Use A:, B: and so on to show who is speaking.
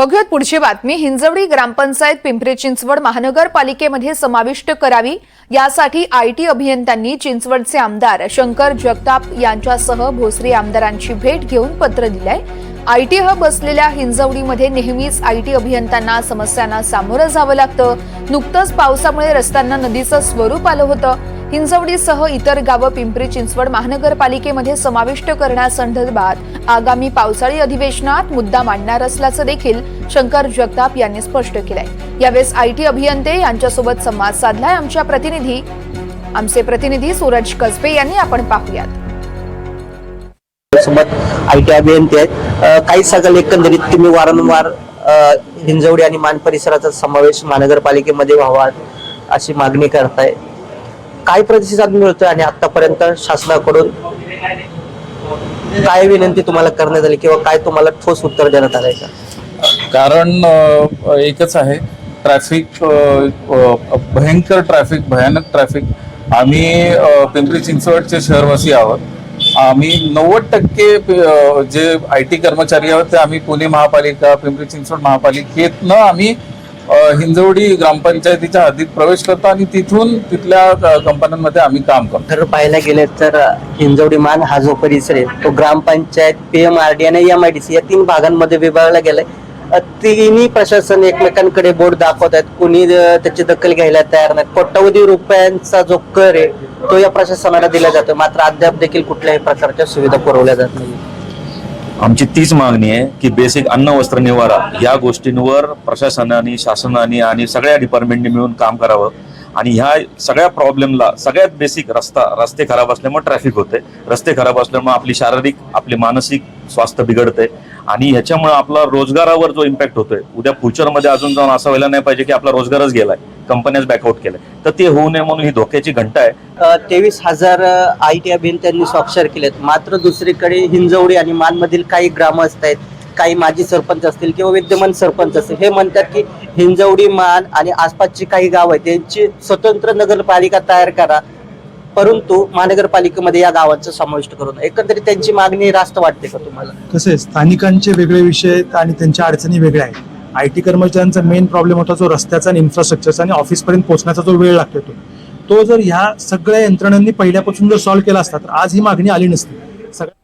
A: बघूयात पुढची बातमी. हिंजवडी ग्रामपंचायत पिंपरी चिंचवड महानगरपालिकेमध्ये समाविष्ट करावी यासाठी आयटी अभियंत्यांनी चिंचवडचे आमदार शंकर जगताप यांच्यासह भोसरी आमदारांची भेट घेऊन पत्र दिलंय. आयटी हब असलेल्या हिंजवडीमध्ये नेहमीच आयटी अभियंत्यांना समस्यांना सामोरं जावं लागतं. नुकतंच पावसामुळे रस्त्यांना नदीचं स्वरूप आलं होतं. हिंजवडीसह इतर गावं पिंपरी चिंचवड महानगरपालिकेमध्ये समाविष्ट करण्यासंदर्भात आगामी पावसाळी अधिवेशनात मुद्दा मांडणार असल्याचं देखील शंकर जगताप यांनी स्पष्ट केलंय. यावेळेस आयटी अभियंते यांच्यासोबत संवाद साधलाय आमच्या प्रतिनिधी. आमचे प्रतिनिधी सूरज कसबे यांनी आपण पाहूयात.
B: सोबत आय टी अभियंते आहेत. काही सांगाल एकंदरीत तुम्ही वारंवार हिंजवडी आणि मान परिसराचा समावेश महानगरपालिकेमध्ये व्हावा अशी मागणी करताय. काय प्रतिसाद मिळतोय आणि आतापर्यंत शासनाकडून काय विनंती तुम्हाला करण्यात आली किंवा काय तुम्हाला ठोस उत्तर देण्यात आलंय का?
C: कारण एकच आहे ट्रॅफिक भयंकर ट्रॅफिक भयानक ट्रॅफिक आम्ही पिंपरी चिंचवडचे शहरवासी आहोत. आम्ही नव्वद टक्के जे आय टी कर्मचारी आहोत ते आम्ही पुणे महापालिका पिंपरी चिंचवड महापालिकेतनं आम्ही हिंजवडी ग्रामपंचायतीच्या हद्दीत प्रवेश करतो आणि तिथून तिथल्या कंपन्यांमध्ये आम्ही काम करतो.
B: तर पाहायला गेले तर हिंजवडी मान हा जो परिसर आहे तो ग्रामपंचायत पीएम आर डी आणि एम आय डी सी या तीन भागांमध्ये विभागला गेलाय. तिन्ही प्रशासन एकमेकांकडे बोर्ड दाखवत आहेत. कोणी त्याची दखल घ्यायला तयार नाही कोट्यवधी रुपयांचा जो कर आहे तो या प्रशासनाला दिला जातो मात्र अद्याप देखील कुठल्याही प्रकारच्या सुविधा पुरवल्या जात नाही
D: आमची तीच मागणी आहे की बेसिक अन्न वस्त्र निवारा या गोष्टींवर प्रशासनाने शासनाने आणि सगळ्या डिपार्टमेंटने मिळून काम करावं. आणि ह्या सगळ्या प्रॉब्लेमला सगळ्यात बेसिक रस्ता रस्ते खराब असल्यामुळे ट्रॅफिक होते. रस्ते खराब असल्यामुळे आपली शारीरिक आपले मानसिक स्वास्थ्य बिघडते. आणि ह्याच्यामुळे आपला रोजगारावर जो इम्पॅक्ट होतोय उद्या फ्युचरमध्ये अजून जाऊन असं व्हायला नाही पाहिजे की आपला रोजगारच गेलाय. कंपन्याच बॅकआउट केलाय. तर ते होऊ नये म्हणून ही धोक्याची घंटा आहे.
B: तेवीस हजार आय टी अभियंत्यांनी स्वाक्षर केलेत. मात्र दुसरीकडे हिंजवडी आणि मानमधील काही ग्रामस्थ आहेत काही माजी सरपंच असतील किंवा विद्यमान सरपंच असतील हे म्हणतात की हिंजवडी मान आणि आसपासची काही गाव आहेत त्यांची स्वतंत्र नगरपालिका तयार करा. परंतु महानगरपालिकेमध्ये या गावांचा समाविष्ट करून एकंदरीत त्यांची मागणी रास्त वाटते का तुम्हाला?
E: कसे स्थानिकांचे वेगळे विषय आहेत आणि त्यांच्या अडचणी वेगळ्या आहेत. आय टी कर्मचाऱ्यांचा मेन प्रॉब्लेम होता जो रस्त्याचा आणि इन्फ्रास्ट्रक्चरचा आणि ऑफिसपर्यंत पोहोचण्याचा जो वेळ लागतो तो. तो जर ह्या सगळ्या यंत्रणांनी पहिल्यापासून जर सॉल्व्ह केला असता तर आज ही मागणी आली नसती. सगळ्या